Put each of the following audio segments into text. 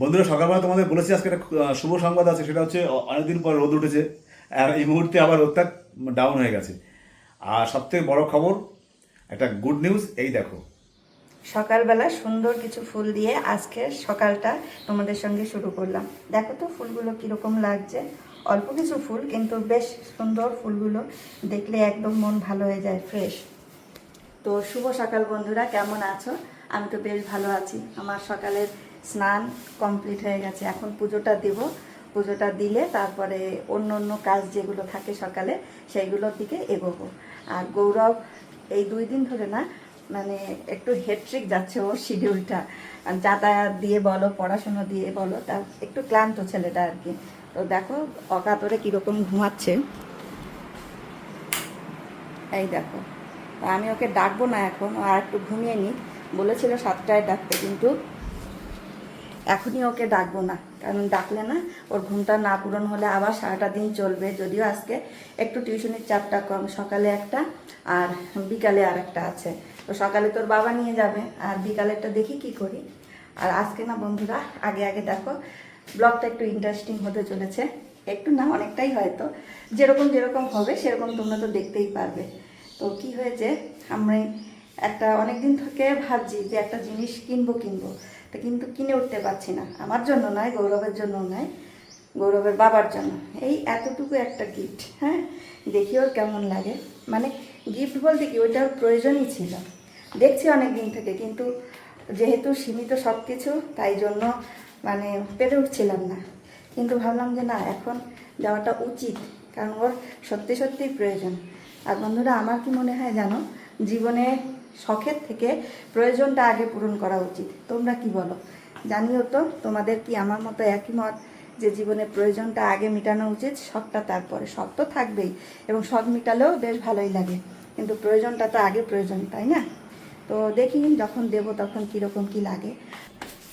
বন্ধুরা, সকালবেলা তোমাদের বলেছি আজকে একটা শুভ সংবাদ আছে, সেটা হচ্ছে অনেকদিন পর রোদ উঠেছে, আর এই মুহূর্তে আবার রোদটা ডাউন হয়ে গেছে। আর সবথেকে বড় খবর, একটা গুড নিউজ এই দেখো। সকালবেলা সুন্দর কিছু ফুল দিয়ে আজকে সকালটা তোমাদের সঙ্গে শুরু করলাম। দেখো তো ফুলগুলো কীরকম লাগছে। অল্প কিছু ফুল, কিন্তু বেশ সুন্দর ফুলগুলো দেখলে একদম মন ভালো হয়ে যায় ফ্রেশ তো শুভ সকাল বন্ধুরা, কেমন আছো? আমি তো বেশ ভালো আছি। আমার সকালের স্নান কমপ্লিট হয়ে গেছে। এখন পুজোটা দেব। পুজোটা দিলে তারপরে অন্য অন্য কাজ যেগুলো থাকে সকালে, সেইগুলোর দিকে এগোবো। আর গৌরব এই দুই দিন ধরে না মানে একটু হেট্রিক যাচ্ছে ওর শিডিউলটা যাতায়াত দিয়ে বলো, পড়াশুনো দিয়ে বলো, তা একটু ক্লান্ত ছেলেটা আর কি। তো দেখো, অকাতরে কীরকম ঘুমাচ্ছে। এই দেখো আমি ওকে ডাকবো না এখন আর একটু ঘুমিয়ে নিই বলেছিল সাতটায় ডাকতে, কিন্তু এখনই ওকে ডাকবো না, কারণ ডাকলে না ওর ঘুমটা না পূরণ হলে আবার সারাটা দিন চলবে। যদিও আজকে একটু টিউশনির চাপটা কম, সকালে একটা আর বিকালে আর একটা আছে। তো সকালে তোর বাবা নিয়ে যাবে, আর বিকালেরটা দেখি কি করি। আর আজকে না বন্ধুরা, আগে আগে দেখো, ব্লগটা একটু ইন্টারেস্টিং হতে চলেছে। একটু না, অনেকটাই হয়তো। যেরকম যেরকম হবে, সেরকম তোমরা তো দেখতেই পারবে। তো কি হয়েছে, আমরা একটা অনেক দিন থেকে ভাবছি যে একটা জিনিস কিনবো কিনবো। তা কিন্তু কিনে উঠতে পারছি না। আমার জন্য নয়, গৌরবের জন্য নয়, গৌরবের বাবার জন্য। এই এতটুকু একটা গিফট হ্যাঁ? দেখি ওর কেমন লাগে। মানে গিফট বলতে কি ওইটার প্রয়োজনই ছিল। দেখছি অনেক দিন থেকে, কিন্তু যেহেতু সীমিত সব কিছু তাই জন্য মানে পেরে উঠছিলাম না। কিন্তু ভাবলাম যে না, এখন দেওয়াটা উচিত, কারণ ওর সত্যি সত্যিই প্রয়োজন। আর বন্ধুরা, আমার কি মনে হয় জানো? জীবনে শখের থেকে প্রয়োজনটা আগে পূরণ করা উচিত। তোমরা কি বলো? জানিও তো, তোমাদের কি আমার মতো একই মত যে জীবনে প্রয়োজনটা আগে মেটানো উচিত, শখটা তারপরে? শখ তো থাকবেই এবং শখ মেটালেও বেশ ভালোই লাগে। কিন্তু প্রয়োজনটা তো আগে প্রয়োজন তাই না? তো দেখি যখন দেবো তখন কীরকম কি লাগে।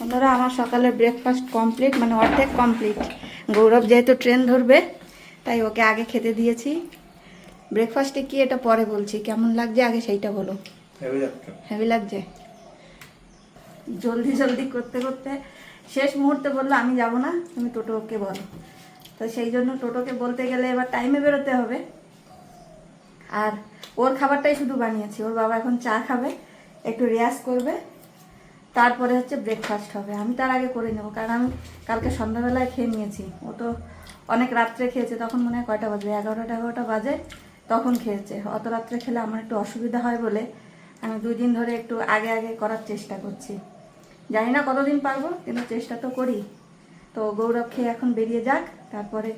অন্যরা আমার সকালে ব্রেকফাস্ট কমপ্লিট মানে অর্ধেক কমপ্লিট গৌরব যেহেতু ট্রেন ধরবে, তাই ওকে আগে খেতে দিয়েছি। ব্রেকফাস্টে কি এটা পরে বলছি? কেমন লাগছে? আগে সেইটা বলো। হেভি লাগছে? জলদি জলদি করতে করতে শেষ মুহূর্তে বলল, আমি যাব না, তুমি টোটোকে বলো। তো সেই জন্য টোটোকে বলতে গেলে এবার টাইমে বেরোতে হবে। আর ওর খাবারটাই শুধু বানিয়েছি। ওর বাবা এখন চা খাবে, একটু রেয়াজ করবে, তারপরে হচ্ছে ব্রেকফাস্ট হবে। আমি তার আগে করে নেব, কারণ আমি কালকে সন্ধ্যাবেলায় খেয়ে নিয়েছি। ও তো অনেক রাত্রে খেয়েছে, তখন মনে হয় কয়টা বাজবে? এগারোটা এগারোটা বাজে, তখন খেয়েছে। অত রাত্রে খেলে আমার একটু অসুবিধা হয় বলে আমি দুই দিন ধরে একটু আগে আগে করার চেষ্টা করছি। জানি না কতদিন পারব, কিন্তু চেষ্টা তো করি। তো গৌরব খেয়ে এখন বেরিয়ে যাক, তারপরে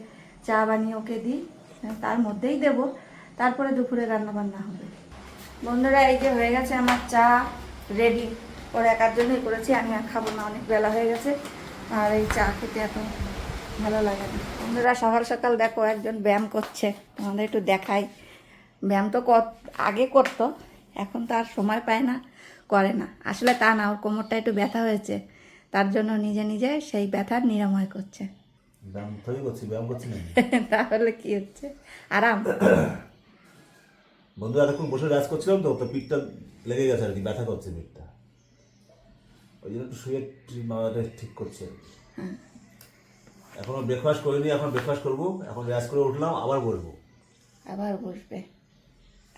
চা বানিয়ে ওকে দিই, তার মধ্যেই দেব। তারপরে দুপুরে রান্না বান্না হবে। বন্ধুরা, এই যে হয়ে গেছে আমার চা রেডি ওর একার জন্যই করেছি, আমি আর খাব না, অনেক বেলা হয়ে গেছে। আর এই চা খেতে এত ভালো লাগে না। বন্ধুরা, সকাল সকাল দেখো একজন ব্যায়াম করছে। আমাদের একটু দেখাই। ব্যায়াম তো আগে করতো এখন তো আর সময় পায় না করে না। আসলে তা না ওর কোমরটা একটু ব্যথা হয়েছে। তার জন্য নিজে নিজে সেই ব্যথার নিরাময় করছে। তাহলে কি হচ্ছে? আরাম। বন্ধু এতক্ষণ বসে রেস্ট করছিলাম তো তো পিঠটা লেগে গেছে আর কি ব্যথা করছে পিঠটা। ওই জন্য একটু শুয়ে ঠিক মাথাটা ঠিক করছে। এখনও ব্রেকফাস্ট করিনি এখন ব্রেকফাস্ট করব। এখন রেস্ট করে উঠলাম আবার বলব আবার বসবে।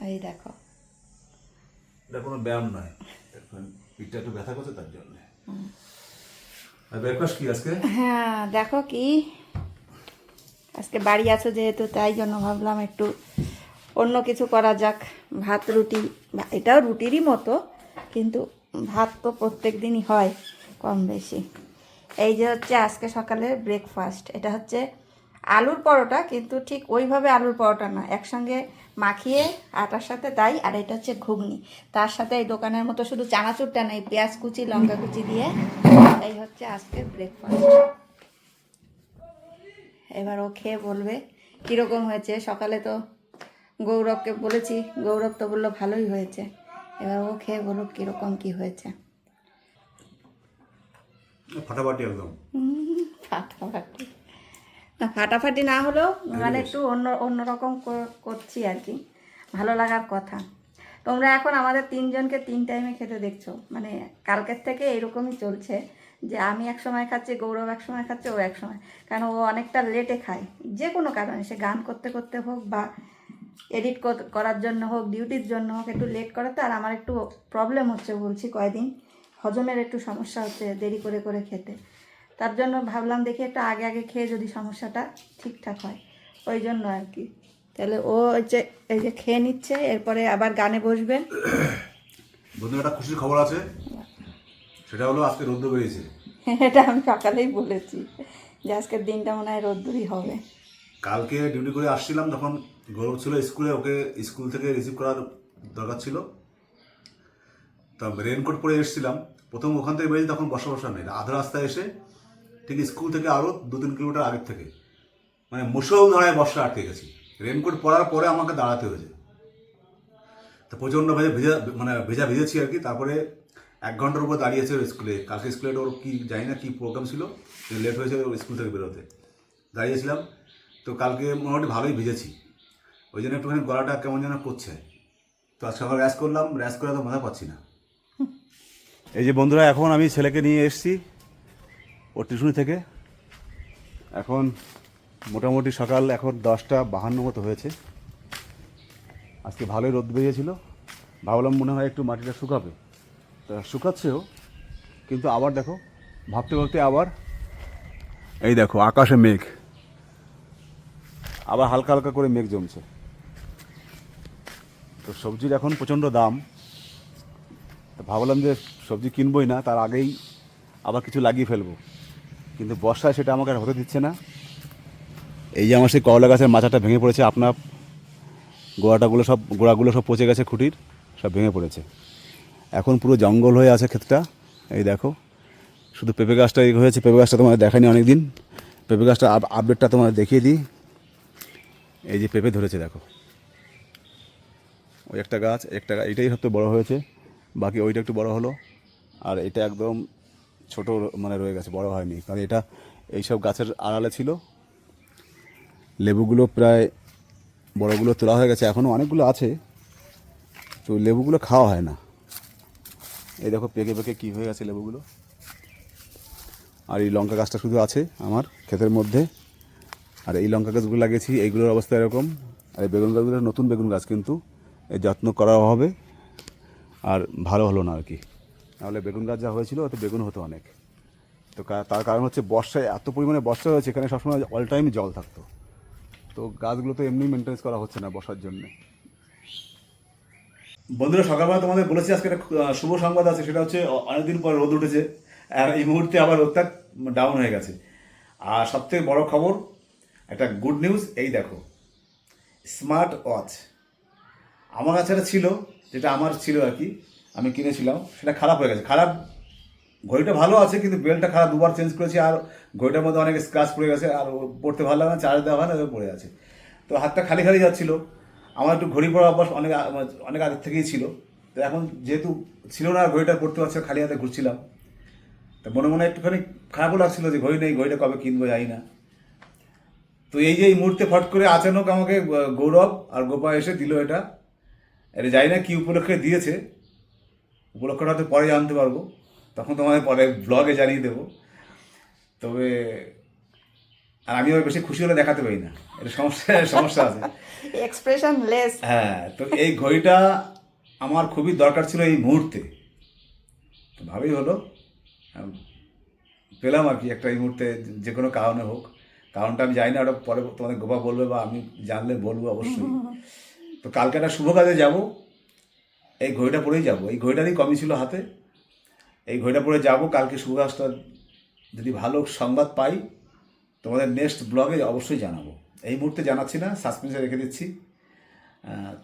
এই দেখো। এটা কোনো ব্যায়াম নয়। এখন পিঠটা একটু ব্যথা করছে তার জন্য। আর ব্রেকফাস্ট কি আজকে? হ্যাঁ দেখো কি, আজকে বাড়ি আছো যেহেতু, তাই জন্য ভাবলাম একটু অন্য কিছু করা যাক। ভাত, রুটি এটাও রুটিরই মতো, কিন্তু ভাত তো প্রত্যেক দিনই হয় কম বেশি। এই যে হচ্ছে আজকে সকালের ব্রেকফাস্ট এটা হচ্ছে আলুর পরোটা কিন্তু ঠিক ওইভাবে আলুর পরোটা না। একসঙ্গে মাখিয়ে আটার সাথে তাই আর এটা হচ্ছে ঘুগনি। তার সাথে এই দোকানের মতো শুধু চানাচুরটা নেই পেঁয়াজ কুচি লঙ্কা কুচি দিয়ে এই হচ্ছে আজকের ব্রেকফাস্ট এবার ও খেয়ে বলবে কীরকম হয়েছে? সকালে তো গৌরবকে বলেছি গৌরব তো বলল ভালোই হয়েছে। এবার ও খেয়ে বলুক কীরকম কী হয়েছে? ফাটাফাটি একদম। ফাটাফাটি। না ফাটাফাটি না হলেও মানে একটু অন্য অন্যরকম কর- করছি আর কি। ভালো লাগার কথা। তোমরা এখন আমাদের তিনজনকে তিন টাইমে খেতে দেখছ। মানে কালকের থেকে এরকমই চলছে যে আমি এক সময় খাচ্ছি গৌরব এক সময় খাচ্ছে ও এক সময়। কারণ ও অনেকটা লেটে খায়। যে কোনো কারণে সে গান করতে করতে হোক বা এডিট করার জন্য হোক ডিউটির জন্য হোক একটু লেট করাতে আর আমার একটু প্রবলেম হচ্ছে বলছি কয়দিন। হজমের একটু সমস্যা হচ্ছে দেরি করে করে খেতে। তার জন্য ভাবলাম দেখি একটা আগে আগে খেয়ে যদি সমস্যাটা ঠিকঠাক হয়। ওই জন্য আর কি। তাহলে ও যে এই যে খেয়ে নিচ্ছে এরপরে আবার গানে বসবেন। বন্ধুরা একটা খুশির খবর আছে। সেটা হলো আজকে রোদ্র বেরিয়েছে। এটা আমি সকালেই বলেছি যে আজকের দিনটা মনে হয় রোদ্দুরই হবে। কালকে ডিউটি করে আসছিলাম তখন গৌরব ছিল স্কুলে ওকে স্কুল থেকে রিসিভ করার দরকার ছিল। তা রেনকোট পরে এসেছিলাম। প্রথম ওখান থেকে বেরিয়ে তখন বসা বসা নেই। আধা রাস্তায় এসে ঠিক স্কুল থেকে আরও দু তিন কিলোমিটার আগের থেকে। মানে মুসল ধরায় বর্ষা আটকে গেছি। রেনকোট পরার পরে আমাকে দাঁড়াতে হয়েছে। তো প্রচণ্ড ভেজা ভেজা মানে ভেজা ভেজেছি আর কি। তারপরে এক ঘণ্টার উপর দাঁড়িয়েছে স্কুলে। কালকে স্কুলে ওর কি, জানি না কী প্রোগ্রাম ছিল। লেট হয়েছে ওর স্কুল থেকে বেরোতে। দাঁড়িয়েছিলাম। তো কালকে মোটামুটি ভালোই ভিজেছি। ওই জন্য একটুখানি গলাটা কেমন যেন করছে। তো আজকে আবার র্যাশ করলাম। র্যাশ করে তো মজা পাচ্ছি না। এই যে বন্ধুরা, এখন আমি ছেলেকে নিয়ে এসেছি। ওর টিউশনি থেকে। এখন মোটামুটি সকাল এখন দশটা বাহান্ন মতো হয়েছে। আজকে ভালোই রোদ বেরিয়েছিল। ভাবলাম মনে হয় একটু মাটিটা শুকাবে। তা শুকাচ্ছেও, কিন্তু আবার দেখো, ভাবতে ভাবতে আবার এই দেখো, আকাশে মেঘ। আবার হালকা হালকা করে মেঘ জমছে। তো সবজির এখন প্রচণ্ড দাম। ভাবলাম যে সবজি কিনবই না, তার আগেই আবার কিছু লাগিয়ে ফেলব। কিন্তু বর্ষায় সেটা আমাকে আর হতে দিচ্ছে না। এই যে আমার সেই করলা গাছের মাচাটা ভেঙে পড়েছে, আপনার গোড়াটাগুলো সব, গোড়াগুলো সব পচে গেছে, খুঁটির, সব ভেঙে পড়েছে। এখন পুরো জঙ্গল হয়ে আছে ক্ষেতটা। এই দেখো, শুধু পেঁপে গাছটা হয়েছে, পেঁপে গাছটা তোমাদের দেখায়নি অনেক দিন পেঁপে গাছটা আপ- আপডেটটা তোমাদের দেখিয়ে দিই। এই যে পেঁপে ধরেছে, দেখো। ওই একটা গাছ, একটা এটাই সবচেয়ে বড় হয়েছে, বাকি ওইটা একটু বড় হলো। আর এটা একদম ছোট মানে রয়ে গেছে, বড় হয়নি। কারণ এটা এইসব গাছের আড়ালে ছিল। লেবুগুলো প্রায় বড়গুলো তোলা হয়ে গেছে এখনও অনেকগুলো আছে। তো লেবুগুলো খাওয়া হয় না। এই দেখো পেকে পেকে কী হয়ে গেছে লেবুগুলো। আর এই লঙ্কা গাছটা শুধু আছে আমার ক্ষেতের মধ্যে। আর এই লঙ্কা গাছগুলো লাগিয়েছি, এইগুলোর অবস্থা এরকম। আর এই বেগুন গাছগুলো নতুন বেগুন গাছ কিন্তু যত্ন করা হবে। আর ভালো হলো না আর কি। নাহলে বেগুন গাছ যা হয়েছিল ওতে বেগুন হতো অনেক। তো তার কারণ হচ্ছে বর্ষায় এত পরিমাণে বর্ষা হয়েছে, এখানে সবসময় অল টাইম জল থাকতো। তো গাছগুলো তো এমনি মেনটেন্স করা হচ্ছে না বর্ষার জন্য। বন্ধুরা, সকালবেলা তোমাদের বলেছি আজকে একটা শুভ সংবাদ আছে, সেটা হচ্ছে অনেকদিন পর রোদ উঠেছে, আর এই মুহূর্তে আবার রোদটা ডাউন হয়ে গেছে। আর সবথেকে বড় খবর, একটা গুড নিউজ এই দেখো স্মার্ট ওয়াচ আমার কাছে ছিল, যেটা আমার ছিল আর কি আমি কিনেছিলাম, সেটা খারাপ হয়ে গেছে। খারাপ, ঘড়িটা ভালো আছে, কিন্তু বেলটা খারাপ, দুবার চেঞ্জ করেছি, আর ঘড়িটার মধ্যে অনেক স্ক্রাচ পড়ে গেছে, আর পড়তে ভালো লাগে না চার্জ দেওয়া হয় না পড়ে আছে। তো হাতটা খালি খালি যাচ্ছিল। আমার একটু ঘড়ি পড়া অভ্যাস অনেক অনেক আগের থেকেই ছিল। তো এখন যেহেতু ছিল না, ঘড়িটা পড়তে পারছে খালি হাতে ঘুরছিলাম। তো মনে মনে একটুখানি খারাপও লাগছিল যে ঘড়ি নেই, ঘড়িটা কবে কিনবো যাই না। তো এই যে এই মুহূর্তে ফট করে আচানক আমাকে গৌরব আর গোপা এসে দিল এটা। এটা জানি না কী উপলক্ষে দিয়েছে। উপলক্ষটা হয়তো পরে জানতে পারব। তখন তোমাদের পরে ব্লগে জানিয়ে দেবো। তবে আর আমি আবার বেশি খুশি হলে দেখাতে পারি না। এটা সমস্যা সমস্যা আছে। এক্সপ্রেশন লেস হ্যাঁ তো এই ঘড়িটা আমার খুবই দরকার ছিল এই মুহূর্তে। তো ভাবেই হলো। পেলাম আর কি একটা এই মুহূর্তে যে কোনো কারণে হোক। কারণটা আমি জানি না ওটা পরে তোমাদের গোপা বলবে বা আমি জানলে বলব অবশ্যই। তো কালকে একটা শুভ কাজে যাব। এই ঘড়িটা পরেই যাব। এই ঘড়িটারই কমই ছিল হাতে। এই ঘড়িটা পরে যাব কালকে শুভ যদি ভালো সংবাদ পাই তোমাদের নেক্সট ব্লগে অবশ্যই জানাব। এই মুহূর্তে জানাচ্ছি না সাসপেন্সে রেখে দিচ্ছি।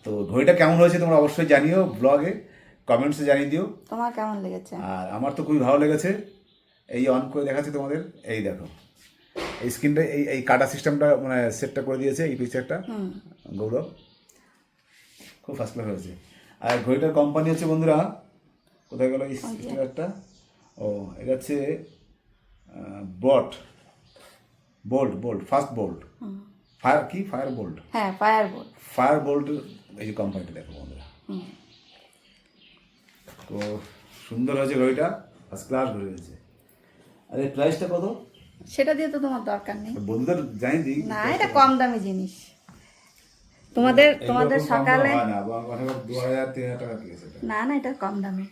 তো ঘড়িটা কেমন হয়েছে তোমরা অবশ্যই জানিও ব্লগে কমেন্টসে জানিয়ে দিও। তোমার কেমন লেগেছে? আর আমার তো খুবই ভালো লেগেছে। এই অন করে দেখাচ্ছি তোমাদের। এই দেখো। এই স্ক্রিনটা এই এই কাটা সিস্টেমটা মানে সেটটা করে দিয়েছে এই পিকচারটা গৌরব। খুব ফার্স্ট ক্লাস হয়েছে। আর ঘড়িটার কোম্পানি হচ্ছে বন্ধুরা। কোথায় গেল? এই স্টিকারটা ও এটা হচ্ছে বট bolt bolt first bolt fire কি? ফায়ার বোল্ট হ্যাঁ ফায়ার বোর্ড ফায়ার বোল্ট এই যে কোম্পানিটা দেখো বন্ধুরা। তো সুন্দর হয়েছে ঘড়িটা। ফার্স্ট ক্লাস ঘড়ি হয়েছে। আর এই প্রাইসটা কত? সেটা দিয়ে তো তোমার দরকার নেই। বন্ধুদের জানি না এটা কম দামি জিনিস। তোমাদের তোমাদের সকালে না না এটা কম দামি।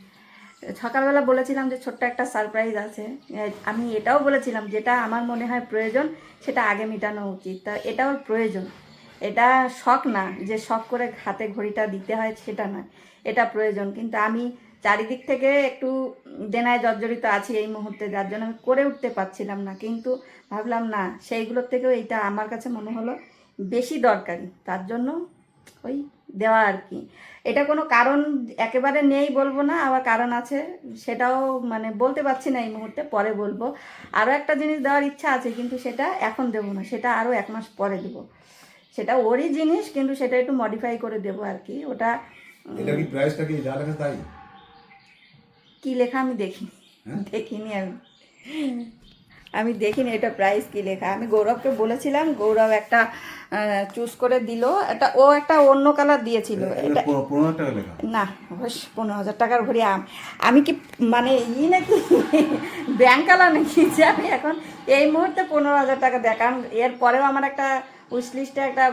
সকালবেলা বলেছিলাম যে ছোট্ট একটা সারপ্রাইজ আছে। আমি এটাও বলেছিলাম যেটা আমার মনে হয় প্রয়োজন সেটা আগে মেটানো উচিত। তা এটাও প্রয়োজন। এটা শখ না যে শখ করে হাতে ঘড়িটা দিতে হয় সেটা না এটা প্রয়োজন। কিন্তু আমি চারিদিক থেকে একটু দেনায় জর্জরিত আছি এই মুহূর্তে যার জন্য আমি করে উঠতে পারছিলাম না। কিন্তু ভাবলাম না সেইগুলোর থেকেও এটা আমার কাছে মনে হলো বেশি দরকারি। তার জন্য ওই দেওয়া আর কি। এটা কোনো কারণ একেবারে নেই বলব না আবার কারণ আছে সেটাও মানে বলতে পারছি না এই মুহূর্তে পরে বলব। আরও একটা জিনিস দেওয়ার ইচ্ছা আছে কিন্তু সেটা এখন দেবো না সেটা আরও এক মাস পরে দেবো। সেটা ওরই জিনিস কিন্তু সেটা একটু মডিফাই করে দেবো আর কি। ওটা এটা কি প্রাইসটা কি যা লেখা তাই? কি লেখা আমি দেখিনি হ্যাঁ? দেখিনি আমি। আমি দেখিনি এটা প্রাইস কি লেখা। আমি গৌরবকে বলেছিলাম গৌরব একটা চুজ করে দিল। এটা ও একটা অন্য কালার দিয়েছিল। এটা না অবশ্য পনেরো হাজার টাকার ঘড়ি আম। আমি কি মানে ই নাকি? ব্যাংকালা নাকি? যে আমি এখন এই মুহূর্তে পনেরো হাজার টাকা দেয়। কারণ এরপরেও আমার একটা উইশ লিস্টে একটা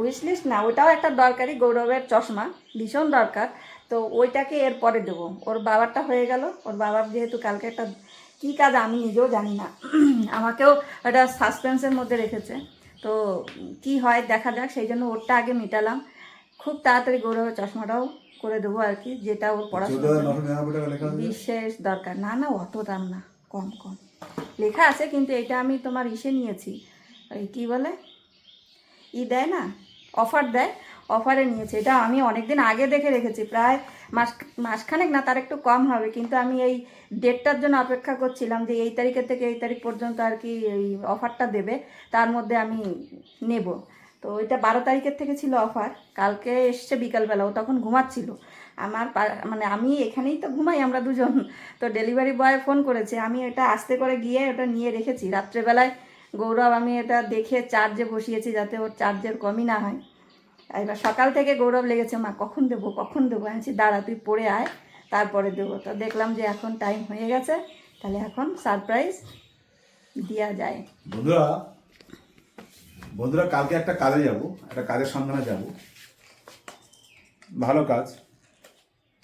উইশ লিস্ট না ওটাও একটা দরকারি গৌরবের চশমা ভীষণ দরকার। তো ওইটাকে এরপরে দেবো। ওর বাবারটা হয়ে গেল। ওর বাবার যেহেতু কালকে একটা কী কাজ আমি নিজেও জানি না। আমাকেও একটা সাসপেন্সের মধ্যে রেখেছে। তো কি হয় দেখা যাক সেই জন্য ওরটা আগে মেটালাম। খুব তাড়াতাড়ি গৌরবের চশমাটাও করে দেবো আর কি যেটা ওর পড়াশোনা বিশেষ দরকার। না না অত দাম না কম কম। লেখা আছে কিন্তু এটা আমি তোমার ইসে নিয়েছি। ওই কী বলে? ই দেয় না? অফার দেয়। অফারে নিয়েছি। এটা আমি অনেক দিন আগে দেখে রেখেছি। প্রায় মাস মাসখানেক না, তার একটু কম হবে। কিন্তু আমি এই ডেটটার জন্য অপেক্ষা করছিলাম যে এই তারিখের থেকে এই তারিখ পর্যন্ত আর কি এই অফারটা দেবে, তার মধ্যে আমি নেব। তো ওইটা বারো তারিখের থেকে ছিল অফার, কালকে এসছে বিকালবেলা, ও তখন ঘুমাচ্ছিল। আমার মানে আমি এখানেই তো ঘুমাই, আমরা দুজন। তো ডেলিভারি বয় ফোন করেছে, আমি এটা আস্তে করে গিয়ে ওটা নিয়ে রেখেছি। রাত্রেবেলায় গৌরব, আমি এটা দেখে চার্জে বসিয়েছি যাতে ওর চার্জের কমই না হয়। এবার সকাল থেকে গৌরব লেগেছে, মা, কখন দেবো কখন দেবো? আমি দাঁড়া, তুই পড়ে আয়, তারপরে দেবো। তো দেখলাম যে এখন টাইম হয়ে গেছে, তাহলে এখন সারপ্রাইজ দেওয়া যায়। বন্ধুরা বন্ধুরা, কালকে একটা কাজে যাব, একটা কাজের সন্ধানে যাব। ভালো কাজ।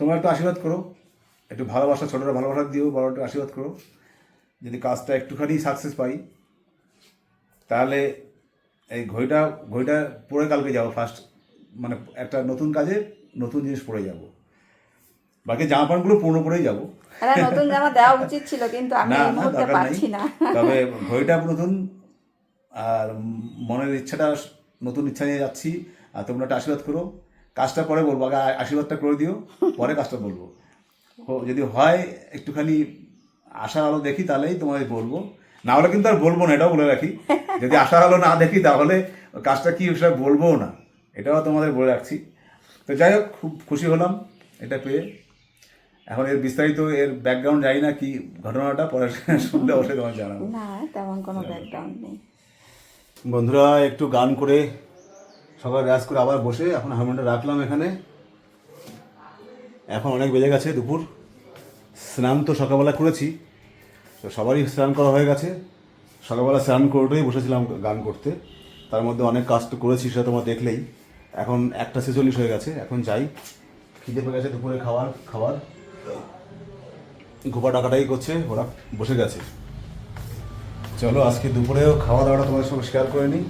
তোমরা একটু আশীর্বাদ করো, একটু ভালোবাসা, ছোটরা ভালোবাসা দিও বড়টা আশীর্বাদ করো। যদি কাজটা একটুখানি সাকসেস পাই, তাহলে এই ঘড়িটা ঘড়িটা পরে কালকে যাব ফার্স্ট মানে একটা নতুন কাজে নতুন জিনিস পরে যাব। বাকি জামা প্যান্টগুলো পুরনো পরেই যাব। নতুন জামা দেওয়া উচিত ছিল কিন্তু আমি না এই মুহূর্তে দরকার না। তবে ঘড়িটা নতুন আর মনের ইচ্ছাটা নতুন ইচ্ছা নিয়ে যাচ্ছি আর তোমরা একটা আশীর্বাদ করো। কাজটা পরে বলব আগে আশীর্বাদটা করে দিও পরে কাজটা বলব। যদি হয় একটুখানি আশার আলো দেখি তাহলেই তোমাদের বলব। না হলে কিন্তু আর বলব না এটাও বলে রাখি। যদি আশার আলো না দেখি তাহলে কাজটা কি সেটা বলব না। এটাও তোমাদের বলে রাখছি। তো যাই হোক খুব খুশি হলাম এটা পেয়ে। এখন এর বিস্তারিত এর ব্যাকগ্রাউন্ড জানি না কি ঘটনাটা পরে শুনলে অবশ্যই তোমার জানাব। না তেমন কোনো ব্যাকগ্রাউন্ড নেই। বন্ধুরা একটু গান করে সবাই রেয়াজ করে আবার বসে এখন হারমোনিয়ামটা রাখলাম এখানে। এখন অনেক বেজে গেছে দুপুর। স্নান তো সকালবেলা করেছি তো সবারই স্নান করা হয়ে গেছে। সকালবেলা স্নান করেই বসেছিলাম গান করতে। তার মধ্যে অনেক কাজ তো করেছি সেটা তোমরা দেখলেই। এখন একটা ছেচল্লিশ হয়ে গেছে, এখন যাই। খিদে পেয়ে গেছে দুপুরে খাবার খাবার ঘোপা টাকাটাই করছে, ওরা বসে গেছে। চলো, আজকে দুপুরেও খাওয়া দাওয়াটা তোমাদের সঙ্গে শেয়ার করে নিই।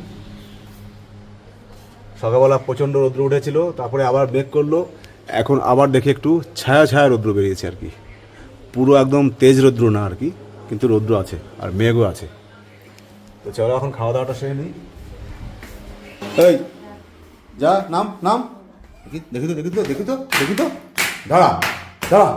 সকালবেলা প্রচণ্ড রৌদ্র উঠেছিল, তারপরে আবার মেঘ করল। এখন আবার দেখে একটু ছায়া ছায়া রৌদ্র বেরিয়েছে আর কি। পুরো একদম তেজ রৌদ্র না আর কি, কিন্তু রৌদ্র আছে আর মেঘও আছে। তো চলো, এখন খাওয়া দাওয়াটা সেরে নিই। এই! যা নাম নাম। দেখি দেখি তো দেখি তো দেখি তো দেখি তো। দাঁড়া দাঁড়া।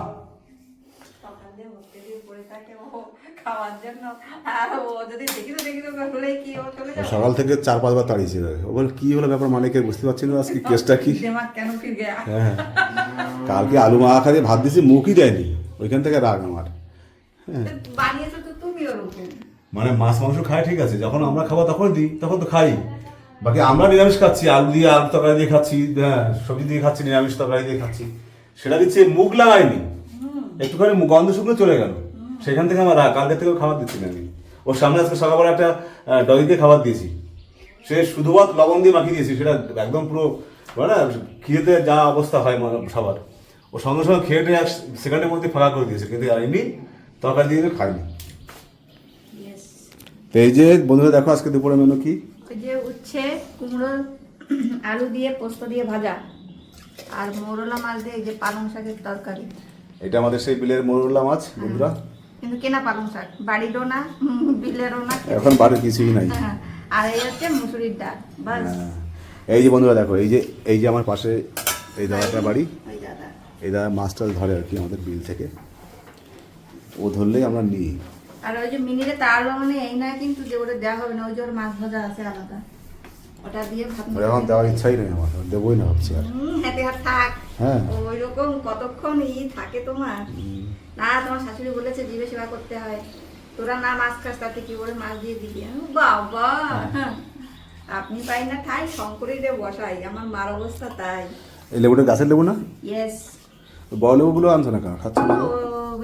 সকাল থাকে চার পাঁচবার তাড়িয়েছে ও বলে কী হলো ব্যাপার মালিকের বুঝতে পারছি না আজকে কেসটা কি? হ্যাঁ। কালকে আলু মাখা দিয়ে ভাত দিয়েছি মুখই দেয়নি। ওইখান থেকে রাগ আমার। ওরকম। মানে মাছ মাংস খায় ঠিক আছে যখন আমরা খাব তখন দিই তখন তো খাই। বাকি আমরা নিরামিষ খাচ্ছি আলু দিয়ে আলু তরকারি দিয়ে খাচ্ছি হ্যাঁ সবজি দিয়ে খাচ্ছি নিরামিষ তরকারি দিয়ে খাচ্ছি। সেটা দিচ্ছে মুখ লাগাইনি। একটুখানি গন্ধ শুকনো চলে গেল। সেখান থেকে আমার কালকে থেকেও খাবার দিচ্ছি না আমি। ওর সামনে আজকে সকালবেলা একটা ডগিকে খাবার দিয়েছি। সে শুধু ভাত লবণ দিয়ে মাখিয়ে দিয়েছি সেটা একদম পুরো বলে না খিদেতে যা অবস্থা হয় মানে সবার। ও সঙ্গে সঙ্গে খেয়ে এক সেকেন্ডের মধ্যে ফাঁকা করে দিয়েছে কিন্তু এমনি তরকারি দিয়ে খাইনি তো এই যে বন্ধুরা দেখো আজকে দুপুরে মেনু কি? যে উচ্ছে কুমড়ো আলু দিয়ে পোস্ত দিয়ে ভাজা। আর মোরলা মাছ দিয়ে যে পালং শাকের তরকারি। এটা আমাদের সেই বিলের মোরলা মাছ বন্ধুরা। কিন্তু কেনা পালং শাক। বাড়িরও না বিলেরও না। এখন বাড়ির কিছুই নাই। হ্যাঁ, আর এই হচ্ছে মুসুরির ডাল বাস। হ্যাঁ। এই যে বন্ধুরা দেখো এই যে এই যে আমার পাশে এই দাদাটা বাড়ি দাদা। এই দাদা মাছটা ধরে আর কি আমাদের বিল থেকে। ও ধরলেই আমরা নিই। আর ওই যে মিনিরে তার মানে এই না কিন্তু যে ওটা দেওয়া হবে না ওই যে ওর মাছ ভাজা আছে আলাদা। ওটা দিয়ে ভাত এখন দেওয়ার ইচ্ছাই নেই আমার দেবোই না ভাবছি আর। হুম, হাতে হাত থাক। হ্যাঁ। ওই রকম কতক্ষণ ই থাকে তোমার? না তোমার শাশুড়ি বলেছে জীবে সেবা করতে হয়। তোরা না মাছ খাস তাতে কি করে মাছ দিয়ে দিবি? বাবা। হ্যাঁ। আপনি পাই না ঠাই শঙ্করের রে বসাই। আমার মার অবস্থা তাই। এই লেবুটা গাছের লেবু না? ইয়েস বড় লেবুগুলো আনছো না কেন? খাচ্ছ না?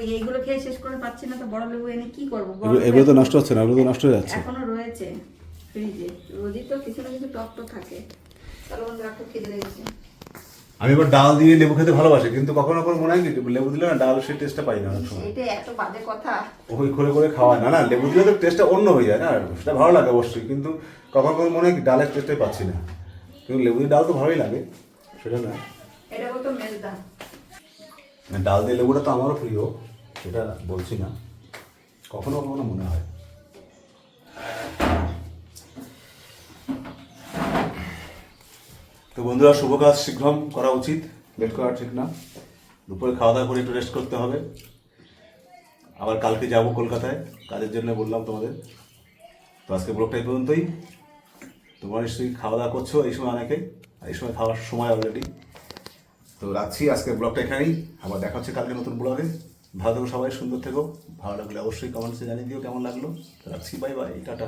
এইগুলো খেয়ে শেষ করে পাচ্ছি না তো বড় লেবু এনে কি করব? এগুলো- তো নষ্ট হচ্ছে না এগুলো তো নষ্ট হয়ে যাচ্ছে। এখনও রয়েছে ফ্রিজে। রোজই তো কিছু না কিছু টক তো থাকে। তাহলে বন্ধুরা খুব খিদে লেগেছে আমি এবার ডাল দিয়ে লেবু খেতে ভালোবাসি কিন্তু কখনো কখনো মনে হয় কি লেবু দিলে না ডাল সেই টেস্টটা পাই না অনেক সময়। এটা এত বাজে কথা। ওই করে করে খাওয়া না না লেবু দিলে তো টেস্টটা অন্য হয়ে যায় না সেটা ভালো লাগে অবশ্যই কিন্তু কখনো কখনো মনে হয় কি ডালের টেস্টটাই পাচ্ছি না। কিন্তু লেবু দিয়ে ডাল তো ভালোই লাগে সেটা না। এটা মেজদা ডাল দিয়ে লেবুটা তো আমারও প্রিয়। সেটা বলছি না। কখনো কখনো মনে হয়। তো বন্ধুরা, শুভ কাজ শীঘ্র করা উচিত। লেট করা ঠিক না। দুপুরে খাওয়া দাওয়া করে একটু রেস্ট করতে হবে। আবার কালকে যাব কলকাতায়। কাজের জন্য বললাম তোমাদের। তো আজকে ব্লগটা এই পর্যন্তই। তোমরা নিশ্চয়ই খাওয়া দাওয়া করছ এই সময় অনেকে। এই সময় খাওয়ার সময় অলরেডি তো রাখছি আজকের ব্লগটা এখানেই। আবার দেখা হচ্ছে কালকে নতুন ব্লগে। ভালো সবাই সুন্দর থেকো। ভালো লাগলে অবশ্যই কমেন্টসে জানিয়ে দিও কেমন লাগল। রাখছি বাই বাই টাটা।